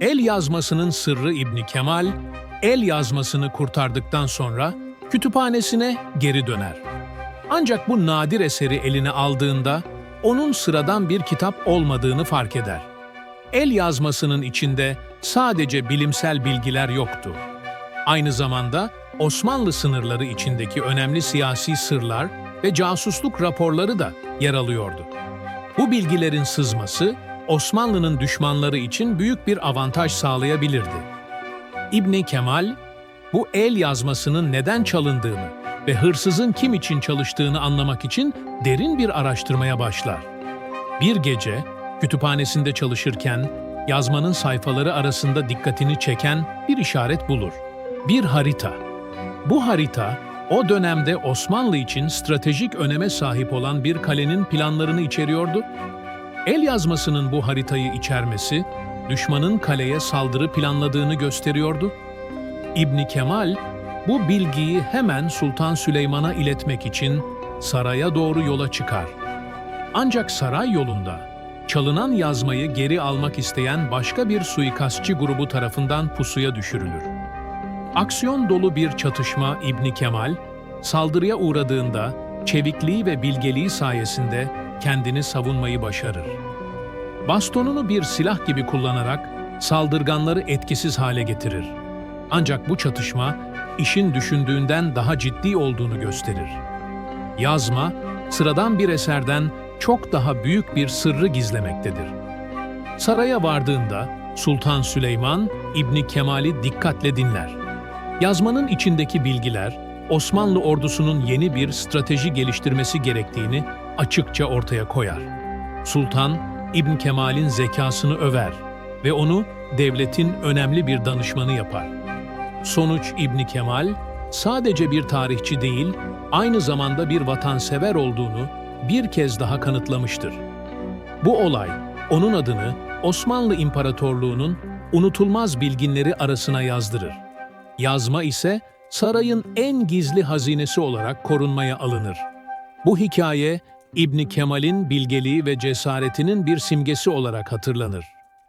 El yazmasının sırrı İbni Kemal, el yazmasını kurtardıktan sonra kütüphanesine geri döner. Ancak bu nadir eseri eline aldığında onun sıradan bir kitap olmadığını fark eder. El yazmasının içinde sadece bilimsel bilgiler yoktu. Aynı zamanda Osmanlı sınırları içindeki önemli siyasi sırlar ve casusluk raporları da yer alıyordu. Bu bilgilerin sızması Osmanlı'nın düşmanları için büyük bir avantaj sağlayabilirdi. İbni Kemal, bu el yazmasının neden çalındığını ve hırsızın kim için çalıştığını anlamak için derin bir araştırmaya başlar. Bir gece kütüphanesinde çalışırken yazmanın sayfaları arasında dikkatini çeken bir işaret bulur. Bir harita. Bu harita o dönemde Osmanlı için stratejik öneme sahip olan bir kalenin planlarını içeriyordu. El yazmasının bu haritayı içermesi düşmanın kaleye saldırı planladığını gösteriyordu. İbni Kemal bu bilgiyi hemen Sultan Süleyman'a iletmek için saraya doğru yola çıkar. Ancak saray yolunda çalınan yazmayı geri almak isteyen başka bir suikastçı grubu tarafından pusuya düşürülür. Aksiyon dolu bir çatışma İbni Kemal, saldırıya uğradığında çevikliği ve bilgeliği sayesinde kendini savunmayı başarır. Bastonunu bir silah gibi kullanarak saldırganları etkisiz hale getirir. Ancak bu çatışma işin düşündüğünden daha ciddi olduğunu gösterir. Yazma, sıradan bir eserden çok daha büyük bir sırrı gizlemektedir. Saraya vardığında Sultan Süleyman İbni Kemal'i dikkatle dinler. Yazmanın içindeki bilgiler Osmanlı ordusunun yeni bir strateji geliştirmesi gerektiğini açıkça ortaya koyar. Sultan İbn Kemal'in zekasını över ve onu devletin önemli bir danışmanı yapar. Sonuç İbni Kemal sadece bir tarihçi değil, aynı zamanda bir vatansever olduğunu bir kez daha kanıtlamıştır. Bu olay onun adını Osmanlı İmparatorluğu'nun unutulmaz bilginleri arasına yazdırır. Yazma ise sarayın en gizli hazinesi olarak korunmaya alınır. Bu hikaye İbni Kemal'in bilgeliği ve cesaretinin bir simgesi olarak hatırlanır.